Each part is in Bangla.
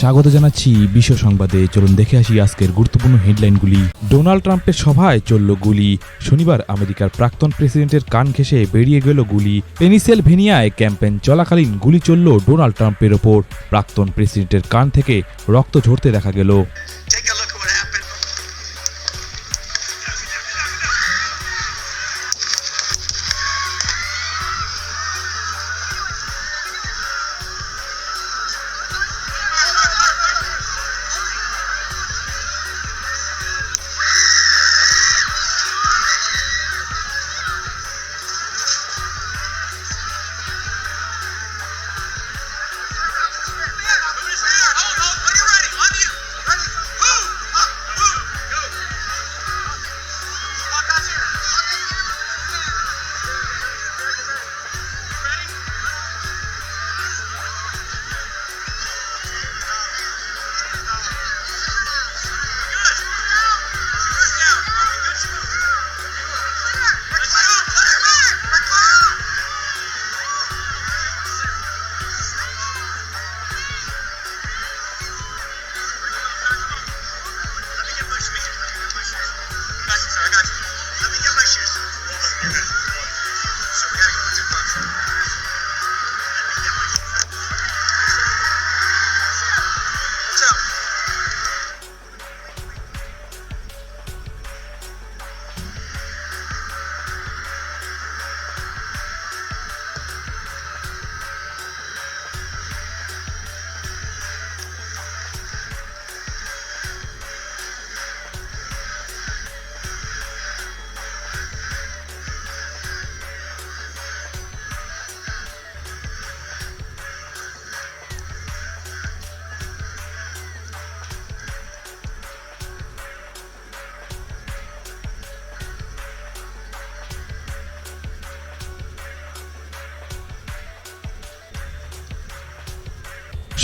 স্বাগত জানাচ্ছি বিশ্ব সংবাদে। চলুন দেখে আসি আজকের গুরুত্বপূর্ণ হেডলাইনগুলি। ডোনাল্ড ট্রাম্পের সভায় চলল গুলি। শনিবার আমেরিকার প্রাক্তন প্রেসিডেন্টের কান ঘেঁষে বেরিয়ে গেল গুলি। পেনিসেলভেনিয়ায় ক্যাম্পেন চলাকালীন গুলি চলল ডোনাল্ড ট্রাম্পের ওপর। প্রাক্তন প্রেসিডেন্টের কান থেকে রক্ত ঝরতে দেখা গেল।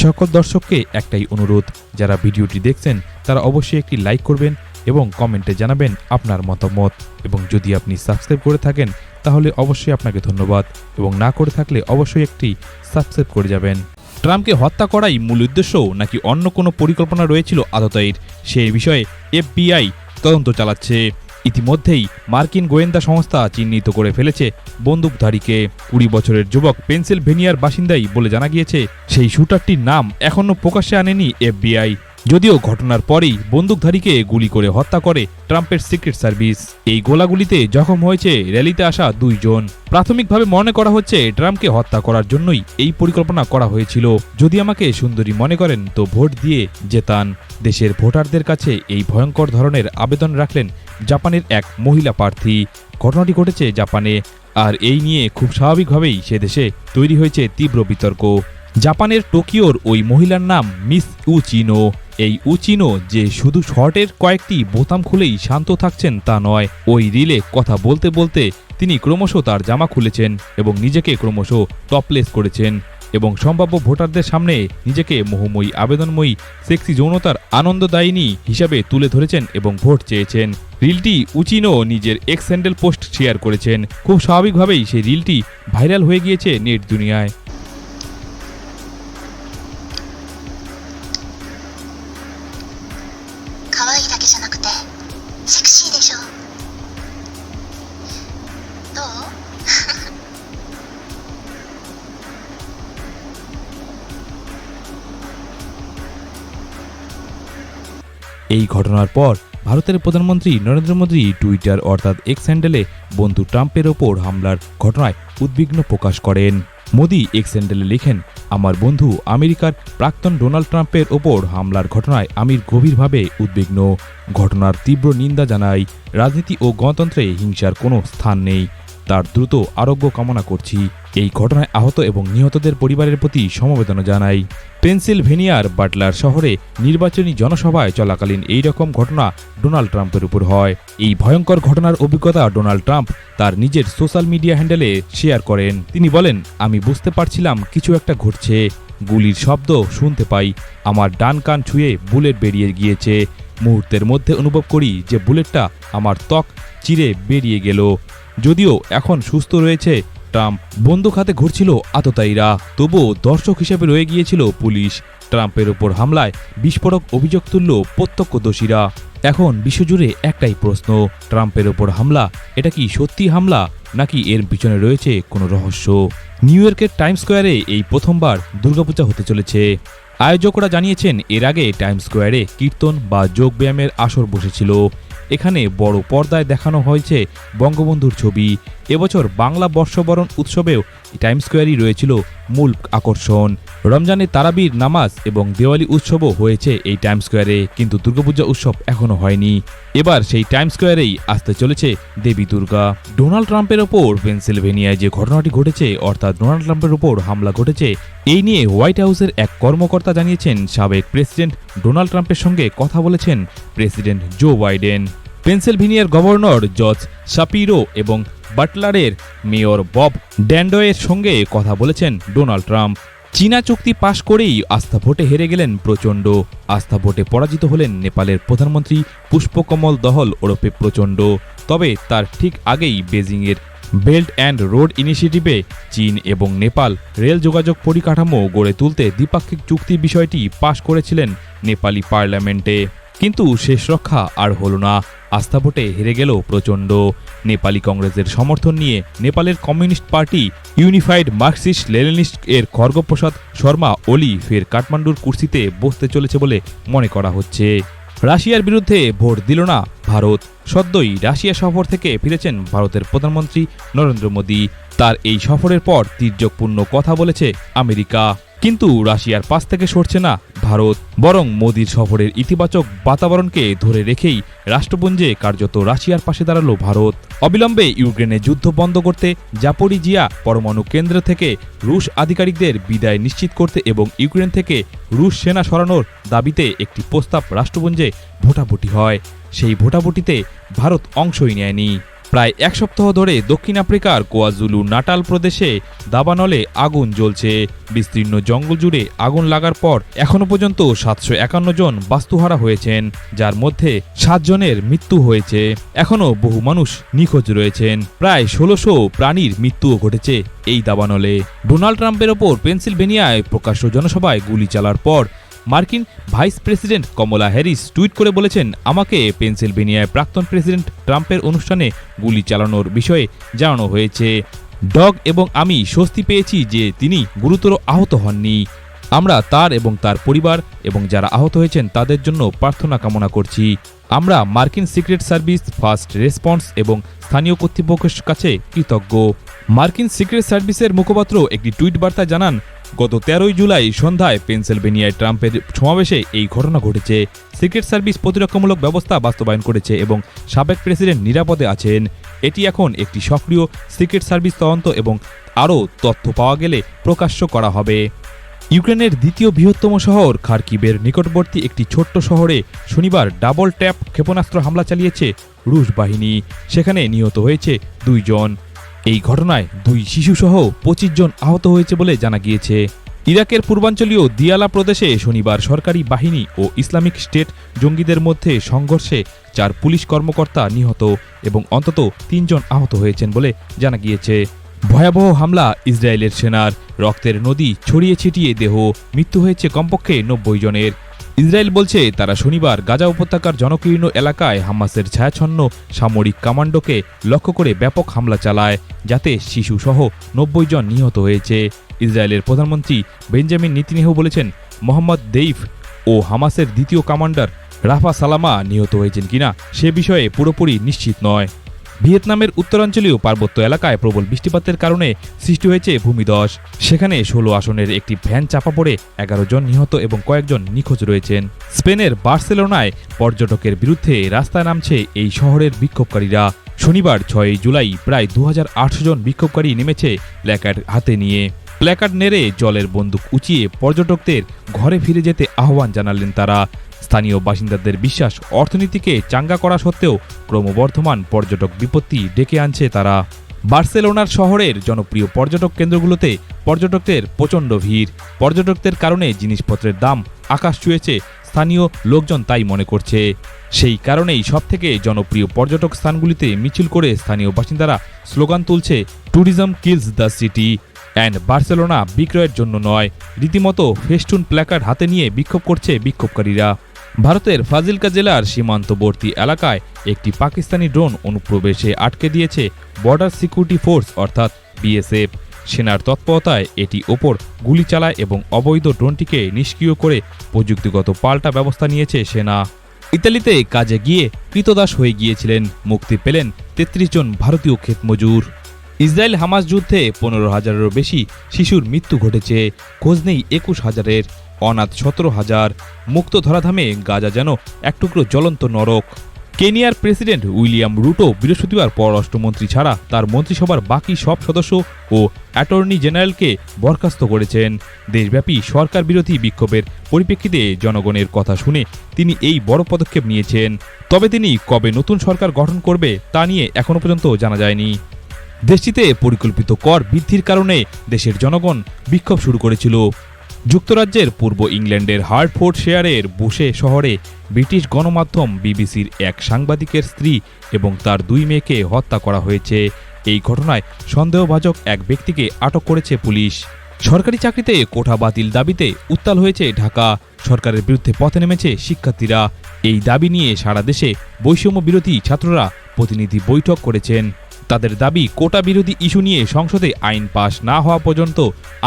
সকল দর্শককে একটাই অনুরোধ, যারা ভিডিওটি দেখছেন, তারা অবশ্যই একটি লাইক করবেন এবং কমেন্টে জানাবেন আপনার মতামত। এবং যদি আপনি সাবস্ক্রাইব করে থাকেন, তাহলে অবশ্যই আপনাকে ধন্যবাদ। এবং না করে থাকলে অবশ্যই একটি সাবস্ক্রাইব করে যাবেন। ট্রাম্পকে হত্যা করাই মূল উদ্দেশ্য, নাকি অন্য কোনো পরিকল্পনা রয়েছিল আততায়ীর সেই বিষয়ে এফবিআই তদন্ত চালাচ্ছে। ইতিমধ্যেই মার্কিন গোয়েন্দা সংস্থা চিহ্নিত করে ফেলেছে বন্দুকধারীকে। কুড়ি বছরের যুবক পেনসিলভেনিয়ার বাসিন্দাই বলে জানা গিয়েছে, সেই শুটারটির নাম এখনও প্রকাশ্যে আনেনি এফবিআই। যদিও ঘটনার পরেই বন্দুকধারীকে গুলি করে হত্যা করে ট্রাম্পের সিক্রেট সার্ভিস। এই গোলাগুলিতে জখম হয়েছে র্যালিতে আসা দুইজন। প্রাথমিকভাবে মনে করা হচ্ছে, ট্রাম্পকে হত্যা করার জন্যই এই পরিকল্পনা করা হয়েছিল। যদি আমাকে সুন্দরী মনে করেন, তো ভোট দিয়ে জেতান। দেশের ভোটারদের কাছে এই ভয়ঙ্কর ধরনের আবেদন রাখলেন জাপানের এক মহিলা প্রার্থী। ঘটনাটি ঘটেছে জাপানে, আর এই নিয়ে খুব স্বাভাবিকভাবেই সে দেশে তৈরি হয়েছে তীব্র বিতর্ক। জাপানের টোকিওর ওই মহিলার নাম মিস উচিনো। এই উচিনো যে শুধু শর্টের কয়েকটি বোতাম খুলেই শান্ত থাকছেন তা নয়, ওই রিলে কথা বলতে বলতে তিনি ক্রমশ তার জামা খুলেছেন এবং নিজেকে ক্রমশ টপলেস করেছেন। এবং সম্ভাব্য ভোটারদের সামনে নিজেকে মোহময়ী, আবেদনময়ী সেক্সি যৌনতার আনন্দদায়িনী হিসাবে তুলে ধরেছেন এবং ভোট চেয়েছেন। রিলটি উচিনও নিজের এক্স হ্যান্ডেল পোস্ট শেয়ার করেছেন। খুব স্বাভাবিকভাবেই সেই রিলটি ভাইরাল হয়ে গিয়েছে নেট দুনিয়ায়। ঘটনার পর ভারতের প্রধানমন্ত্রী নরেন্দ্র মোদী টুইটার অর্থাৎ এক্স হ্যান্ডেলে বন্ধু ট্রাম্পের ওপর হামলার ঘটনায় উদ্বিগ্ন প্রকাশ করেন। মোদী এক্স হ্যান্ডেলে লিখেন, আমার বন্ধু আমেরিকার প্রাক্তন ডোনাল্ড ট্রাম্পের ওপর হামলার ঘটনায় আমি গভীরভাবে উদ্বিগ্ন। ঘটনার তীব্র নিন্দা জানাই রাজনীতি ও গণতন্ত্রে হিংসার কোনো স্থান নেই। তার দ্রুত আরোগ্য কামনা করছি। এই ঘটনায় আহত এবং নিহতদের পরিবারের প্রতি সমবেদনা জানাই। পেনসিলভেনিয়ার বাটলার শহরে নির্বাচনী জনসভায় চলাকালীন এই রকম ঘটনা ডোনাল্ড ট্রাম্পের উপর হয়। এই ভয়ঙ্কর ঘটনার অভিজ্ঞতা ডোনাল্ড ট্রাম্প তার নিজের সোশ্যাল মিডিয়া হ্যান্ডেলে শেয়ার করেন। তিনি বলেন, আমি বুঝতে পারছিলাম কিছু একটা ঘটছে। গুলির শব্দ শুনতে পাই। আমার ডান কান ছুঁয়ে বুলেট বেরিয়ে গিয়েছে। মুহূর্তের মধ্যে অনুভব করি যে বুলেটটা আমার ত্বক চিরে বেরিয়ে গেল। যদিও এখন সুস্থ রয়েছে, ট্রাম্প বন্দুক হাতে ঘুরছিল আততায়ীরা। তবুও দর্শক হিসেবে রয়ে গিয়েছিল পুলিশ। ট্রাম্পের ওপর হামলায় বিস্ফোরক অভিযোগ তুলল প্রত্যক্ষদর্শীরা। এখন বিশ্বজুড়ে একটাই প্রশ্ন, ট্রাম্পের ওপর হামলা, এটা কি সত্যি হামলা, নাকি এর পিছনে রয়েছে কোনো রহস্য? নিউ ইয়র্কের টাইম স্কোয়ারে এই প্রথমবার দুর্গাপূজা হতে চলেছে। আয়োজকরা জানিয়েছেন, এর আগে টাইম স্কোয়ারে কীর্তন বা যোগব্যায়ামের আসর বসেছিল। এখানে বড় পর্দায় দেখানো হয়েছে বঙ্গবন্ধুর ছবি। এবছর বাংলা বর্ষবরণ উৎসবেও টাইম স্কোয়ারই রয়েছিল মূল আকর্ষণ। রমজানে তারাবির নামাজ এবং দেওয়ালি উৎসবও হয়েছে এই টাইম স্কোয়ারে, কিন্তু দুর্গাপূজা উৎসব এখনও হয়নি। এবার সেই টাইম স্কোয়ারেই আসতে চলেছে দেবী দুর্গা। ডোনাল্ড ট্রাম্পের ওপর পেনসিলভেনিয়ায় যে ঘটনাটি ঘটেছে, অর্থাৎ ডোনাল্ড ট্রাম্পের ওপর হামলা ঘটেছে, এই নিয়ে হোয়াইট হাউসের এক কর্মকর্তা জানিয়েছেন সাবেক প্রেসিডেন্ট ডোনাল্ড ট্রাম্পের সঙ্গে কথা বলেছেন প্রেসিডেন্ট জো বাইডেন। পেনসিলভেনিয়ার গভর্নর জর্জ শাপিরো এবং বাটলারের মেয়র বব ড্যান্ডয়ের সঙ্গে কথা বলেছেন ডোনাল্ড ট্রাম্প। চীনা চুক্তি পাশ করেই আস্থা ভোটে হেরে গেলেন প্রচণ্ড। আস্থা ভোটে পরাজিত হলেন নেপালের প্রধানমন্ত্রী পুষ্পকমল দহল ওরফে প্রচণ্ড। তবে তার ঠিক আগেই বেজিংয়ের বেল্ট অ্যান্ড রোড ইনিশিয়েটিভে চীন এবং নেপাল রেল যোগাযোগ পরিকাঠামো গড়ে তুলতে দ্বিপাক্ষিক চুক্তির বিষয়টি পাশ করেছিলেন নেপালি পার্লামেন্টে। কিন্তু শেষ রক্ষা আর হলো না। আস্থা ভোটে হেরে গেল প্রচণ্ড। নেপালি কংগ্রেসের সমর্থন নিয়ে নেপালের communist party unified Marxist Leninist এর খর্গপ্রসাদ শর্মা ওলি ফের কাঠমান্ডুর কুর্সিতে বসতে চলেছে বলে মনে করা হচ্ছে। রাশিয়ার বিরুদ্ধে ভোট দিল না ভারত। সদ্যই রাশিয়া সফর থেকে ফিরেছেন ভারতের প্রধানমন্ত্রী নরেন্দ্র মোদী। তার এই সফরের পর তির্যকপূর্ণ কথা বলেছে আমেরিকা। কিন্তু রাশিয়ার পাশ থেকে সরছে না ভারত, বরং মোদীর সফরের ইতিবাচক বাতাবরণকে ধরে রেখেই রাষ্ট্রপুঞ্জে কার্যত রাশিয়ার পাশে দাঁড়াল ভারত। অবিলম্বে ইউক্রেনে যুদ্ধ বন্ধ করতে জাপোরিজিয়া পরমাণু কেন্দ্র থেকে রুশ আধিকারিকদের বিদায় নিশ্চিত করতে এবং ইউক্রেন থেকে রুশ সেনা সরানোর দাবিতে একটি প্রস্তাব রাষ্ট্রপুঞ্জে ভোটাভুটি হয়। সেই ভোটাভুটিতে ভারত অংশই নেয়নি। প্রায় এক সপ্তাহ ধরে দক্ষিণ আফ্রিকার কোয়াজুলু নাটাল প্রদেশে দাবানলে আগুন জ্বলছে। বিস্তীর্ণ জঙ্গল জুড়ে আগুন লাগার পর এখনও পর্যন্ত সাতশো একান্ন জন বাস্তুহারা হয়েছেন, যার মধ্যে সাতজনের মৃত্যু হয়েছে। এখনও বহু মানুষ নিখোঁজ রয়েছেন। প্রায় ষোলোশো প্রাণীর মৃত্যুও ঘটেছে এই দাবানলে। ডোনাল্ড ট্রাম্পের ওপর পেনসিলভেনিয়ায় প্রকাশ্য জনসভায় গুলি চালার পর মার্কিন vice president Kamala Harris tweet করে বলেছেন, আমাকে পেনসিলভেনিয়ায় প্রাক্তন প্রেসিডেন্ট ট্রাম্পের অনুষ্ঠানে গুলি চালানোর বিষয়ে জানানো হয়েছে। ডগ এবং আমি স্বস্তি পেয়েছি যে তিনি গুরুতর আহত হননি। আমরা তার এবং তার পরিবার এবং যারা আহত হয়েছেন তাদের জন্য প্রার্থনা কামনা করছি। আমরা মার্কিন সিক্রেট সার্ভিস, ফার্স্ট রেসপন্স এবং স্থানীয় কর্তৃপক্ষের কাছে কৃতজ্ঞ। মার্কিন সিক্রেট সার্ভিসের মুখপাত্র একটি টুইট বার্তা জানান গত তেরোই জুলাই সন্ধ্যায় পেনসিলভেনিয়ায় ট্রাম্পের সমাবেশে এই ঘটনা ঘটেছে। সিক্রেট সার্ভিস প্রতিরক্ষামূলক ব্যবস্থা বাস্তবায়ন করেছে এবং সাবেক প্রেসিডেন্ট নিরাপদে আছেন। এটি এখন একটি সক্রিয় সিক্রেট সার্ভিস তদন্ত এবং আরও তথ্য পাওয়া গেলে প্রকাশ্য করা হবে। ইউক্রেনের দ্বিতীয় বৃহত্তম শহর খার্কিবের নিকটবর্তী একটি ছোট্ট শহরে শনিবার ডাবল ট্যাপ ক্ষেপণাস্ত্র হামলা চালিয়েছে রুশ বাহিনী। সেখানে নিহত হয়েছে দুইজন। এই ঘটনায় দুই শিশুসহ পঁচিশ জন আহত হয়েছে বলে জানা গিয়েছে। ইরাকের পূর্বাঞ্চলীয় দিয়ালা প্রদেশে শনিবার সরকারি বাহিনী ও ইসলামিক স্টেট জঙ্গিদের মধ্যে সংঘর্ষে চার পুলিশ কর্মকর্তা নিহত এবং অন্তত তিনজন আহত হয়েছেন বলে জানা গিয়েছে। ভয়াবহ হামলা ইসরায়েলের সেনার। রক্তের নদী ছড়িয়ে ছিটিয়ে দেহ। মৃত্যু হয়েছে কমপক্ষে নব্বই জনের। ইসরায়েল বলছে, তারা শনিবার গাজা উপত্যকার জনকীর্ণ এলাকায় হামাসের ছায়াছন্ন সামরিক কমান্ডোকে লক্ষ্য করে ব্যাপক হামলা চালায়, যাতে শিশুসহ নব্বই জন নিহত হয়েছে। ইসরায়েলের প্রধানমন্ত্রী বেঞ্জামিন নিতিনেহু বলেছেন, মোহাম্মদ দেইফ ও হামাসের দ্বিতীয় কমান্ডার রাফা সালামা নিহত হয়েছেন কিনা সে বিষয়ে পুরোপুরি নিশ্চিত নয়। ভিয়েতনামের উত্তরাঞ্চলীয় পার্বত্য এলাকায় প্রবল বৃষ্টিপাতের কারণে সৃষ্টি হয়েছে ভূমিধস। সেখানে ষোলো আসনের একটি ভ্যান চাপা পড়ে এগারো জন নিহত এবং কয়েকজন নিখোঁজ রয়েছেন। স্পেনের বার্সেলোনায় পর্যটকের বিরুদ্ধে রাস্তায় নামছে এই শহরের বিক্ষোভকারীরা। শনিবার ছয়ই জুলাই প্রায় দু হাজার আটশো জন বিক্ষোভকারী নেমেছে প্ল্যাকার্ড হাতে নিয়ে। প্ল্যাকার্ড নেড়ে জলের বন্দুক উঁচিয়ে পর্যটকদের ঘরে ফিরে যেতে আহ্বান জানালেন তারা। স্থানীয় বাসিন্দাদের বিশ্বাস অর্থনীতিকে চাঙ্গা করা সত্ত্বেও ক্রমবর্ধমান পর্যটক বিপত্তি ডেকে আনছে তারা। বার্সেলোনার শহরের জনপ্রিয় পর্যটক কেন্দ্রগুলোতে পর্যটকদের প্রচণ্ড ভিড়। পর্যটকদের কারণে জিনিসপত্রের দাম আকাশ ছুঁয়েছে, স্থানীয় লোকজন তাই মনে করছে। সেই কারণেই সবথেকে জনপ্রিয় পর্যটক স্থানগুলিতে মিছিল করে স্থানীয় বাসিন্দারা স্লোগান তুলছে tourism kills the city and Barcelona বিক্রয়ের জন্য নয়। রীতিমতো ফেস্টুন প্ল্যাকার্ড হাতে নিয়ে বিক্ষোভ করছে বিক্ষোভকারীরা। ভারতের ফাজিলকা জেলার সীমান্তবর্তী এলাকায় একটি পাকিস্তানি ড্রোন অনুপ্রবেশে আটকে দিয়েছে বর্ডার সিকিউরিটি ফোর্স, অর্থাৎ বিএসএফ। সেনার তৎপরতায় এটি ওপর গুলি চালায় এবং অবৈধ ড্রোনটিকে নিষ্ক্রিয় করে প্রযুক্তিগত পাল্টা ব্যবস্থা নিয়েছে সেনা। ইতালিতে কাজে গিয়ে কৃতদাস হয়ে গিয়েছিলেন, মুক্তি পেলেন তেত্রিশ জন ভারতীয় ক্ষেতমজুর। ইসরায়েল হামাস যুদ্ধে পনেরো হাজারেরও বেশি শিশুর মৃত্যু ঘটেছে। খোঁজ নেই একুশ হাজারের। অনাথ সতেরো হাজার। মুক্ত ধরাধামে গাজা যেন এক টুকরো জ্বলন্ত নরক। কেনিয়ার প্রেসিডেন্ট উইলিয়াম রুটো বৃহস্পতিবার পররাষ্ট্রমন্ত্রী ছাড়া তার মন্ত্রিসভার বাকি সব সদস্য ও অ্যাটর্নি জেনারেলকে বরখাস্ত করেছেন। দেশব্যাপী সরকার বিরোধী বিক্ষোভের পরিপ্রেক্ষিতে জনগণের কথা শুনে তিনি এই বড় পদক্ষেপ নিয়েছেন। তবে তিনি কবে নতুন সরকার গঠন করবে তা নিয়ে এখনও পর্যন্ত জানা যায়নি। দেশটিতে পরিকল্পিত কর বৃদ্ধির কারণে দেশের জনগণ বিক্ষোভ শুরু করেছিল। যুক্তরাজ্যের পূর্ব ইংল্যান্ডের হার্টফোর্ড শেয়ারের বুশে শহরে ব্রিটিশ গণমাধ্যম বিবিসির এক সাংবাদিকের স্ত্রী এবং তার দুই মেয়েকে হত্যা করা হয়েছে। এই ঘটনায় সন্দেহভাজক এক ব্যক্তিকে আটক করেছে পুলিশ। সরকারি চাকরিতে কোঠা বাতিল দাবিতে উত্তাল হয়েছে ঢাকা। সরকারের বিরুদ্ধে পথে নেমেছে শিক্ষার্থীরা। এই দাবি নিয়ে সারা দেশে বৈষম্য বিরোধী ছাত্ররা প্রতিনিধি বৈঠক করেছেন। তাদের দাবি, কোটা বিরোধী ইস্যু নিয়ে সংসদে আইন পাশ না হওয়া পর্যন্ত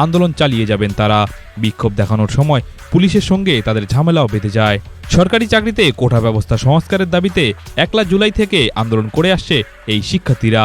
আন্দোলন চালিয়ে যাবেন তারা। বিক্ষোভ দেখানোর সময় পুলিশের সঙ্গে তাদের ঝামেলাও বেঁধে যায়। সরকারি চাকরিতে কোটা ব্যবস্থা সংস্কারের দাবিতে একলা জুলাই থেকে আন্দোলন করে আসছে এই শিক্ষার্থীরা।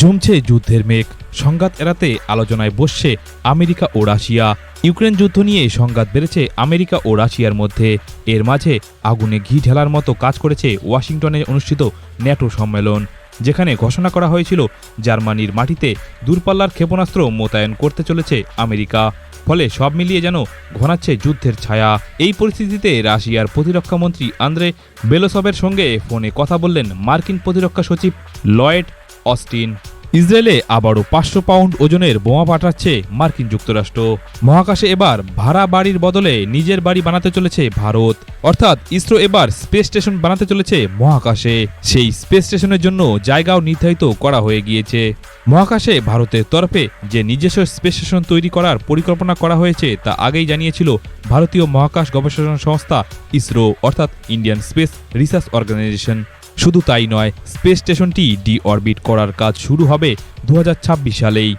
জমছে যুদ্ধের মেঘ, সংঘাত এড়াতে আলোচনায় বসছে আমেরিকা ও রাশিয়া। ইউক্রেন যুদ্ধ নিয়ে সংঘাত বেড়েছে আমেরিকা ও রাশিয়ার মধ্যে। এর মাঝে আগুনে ঘি ঢেলার মতো কাজ করেছে ওয়াশিংটনে অনুষ্ঠিত ন্যাটো সম্মেলন। যেখানে ঘোষণা করা হয়েছিল জার্মানির মাটিতে দূরপাল্লার ক্ষেপণাস্ত্র মোতায়েন করতে চলেছে আমেরিকা। ফলে সব মিলিয়ে যেন ঘনাচ্ছে যুদ্ধের ছায়া। এই পরিস্থিতিতে রাশিয়ার প্রতিরক্ষামন্ত্রী আন্দ্রে বেলোসবের সঙ্গে ফোনে কথা বললেন মার্কিন প্রতিরক্ষা সচিব লয়েড অস্টিন। ইসরায়েলে আবারও পাঁচশো পাউন্ড ওজনের বোমা পাঠাচ্ছে মার্কিন যুক্তরাষ্ট্র। মহাকাশে এবার ভাড়া বাড়ির বদলে নিজের বাড়ি বানাতে চলেছে ভারত। অর্থাৎ ইসরো এবার স্পেস স্টেশন বানাতে চলেছে মহাকাশে। সেই স্পেস স্টেশনের জন্য জায়গাও নির্ধারিত করা হয়ে গিয়েছে। মহাকাশে ভারতের তরফে যে নিজস্ব স্পেস স্টেশন তৈরি করার পরিকল্পনা করা হয়েছে তা আগেই জানিয়েছিল ভারতীয় মহাকাশ গবেষণা সংস্থা ইসরো, অর্থাৎ ইন্ডিয়ান স্পেস রিসার্চ অর্গানাইজেশন। শুধু তাই নয়, স্পেস স্টেশনটি ডি অরবিট করার কাজ শুরু হবে দু হাজার ছাব্বিশ সালেই।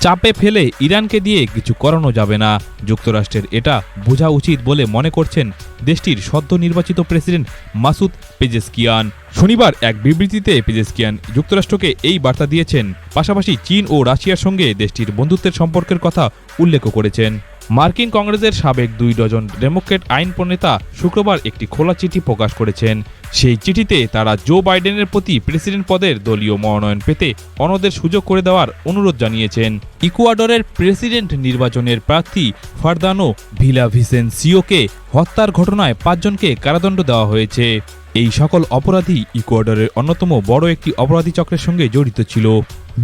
চাপে ফেলে ইরানকে দিয়ে কিছু করানো যাবে না। যুক্তরাষ্ট্রের এটা বোঝা উচিত বলে মনে করছেন দেশটির সদ্য নির্বাচিত প্রেসিডেন্ট মাসুদ পেজেসকিয়ান। শনিবার এক বিবৃতিতে পেজেসকিয়ান যুক্তরাষ্ট্রকে এই বার্তা দিয়েছেন। পাশাপাশি চীন ও রাশিয়ার সঙ্গে দেশটির বন্ধুত্বের সম্পর্কের কথা উল্লেখ করেছেন। মার্কিন কংগ্রেসের সাবেক দুই ডজন ডেমোক্রেট আইন প্রণেতা শুক্রবার একটি খোলা চিঠি প্রকাশ করেছেন। সেই চিঠিতে তারা জো বাইডেনের প্রতি প্রেসিডেন্ট পদের দলীয় মনোনয়ন পেতে অনদের সুযোগ করে দেওয়ার অনুরোধ জানিয়েছেন। ইকুয়াডরের প্রেসিডেন্ট নির্বাচনের প্রার্থী ফারদানো ভিলা ভিসেন্সিওকে হত্যার ঘটনায় পাঁচজনকে কারাদণ্ড দেওয়া হয়েছে। এই সকল অপরাধী ইকুয়াডরের অন্যতম বড় একটি অপরাধী চক্রের সঙ্গে জড়িত ছিল।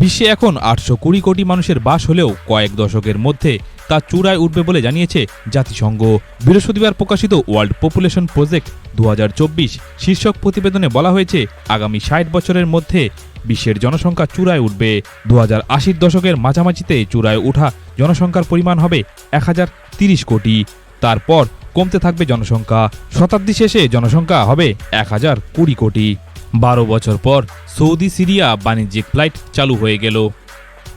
বিশ্বে এখন আটশো কুড়ি কোটি মানুষের বাস হলেও কয়েক দশকের মধ্যে তা চূড়ায় উঠবে বলে জানিয়েছে জাতিসংঘ। বৃহস্পতিবার প্রকাশিত ওয়ার্ল্ড পপুলেশন প্রজেক্ট দু হাজার চব্বিশ শীর্ষক প্রতিবেদনে বলা হয়েছে, আগামী ষাট বছরের মধ্যে বিশ্বের জনসংখ্যা চূড়ায় উঠবে। দু হাজার আশির দশকের মাঝামাঝিতে চূড়ায় ওঠা জনসংখ্যার পরিমাণ হবে এক হাজার তিরিশ কোটি। তারপর কমতে থাকবে জনসংখ্যা। শতাব্দী শেষে জনসংখ্যা হবে এক হাজার কুড়ি কোটি। বারো বছর পর সৌদি সিরিয়া বাণিজ্যিক ফ্লাইট চালু হয়ে গেল।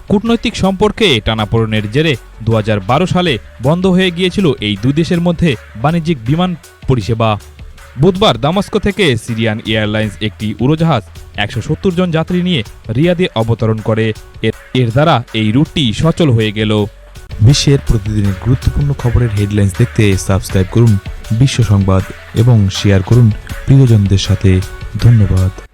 কূটনৈতিক সম্পর্কে টানাপোড়নের জেরে দু হাজার বারো সালে বন্ধ হয়ে গিয়েছিল এই দুই দেশের মধ্যে বাণিজ্যিক বিমান পরিষেবা। বুধবার দামাস্কো থেকে সিরিয়ান এয়ারলাইন্স একটি উড়োজাহাজ একশো সত্তর জন যাত্রী নিয়ে রিয়াদে অবতরণ করে। এর- এর দ্বারা এই রুটটি সচল হয়ে গেল। বিশ্বের প্রতিদিনের গুরুত্বপূর্ণ খবরের হেডলাইন্স দেখতে সাবস্ক্রাইব করুন বিশ্ব সংবাদ এবং শেয়ার করুন প্রিয়জনদের সাথে। ধন্যবাদ।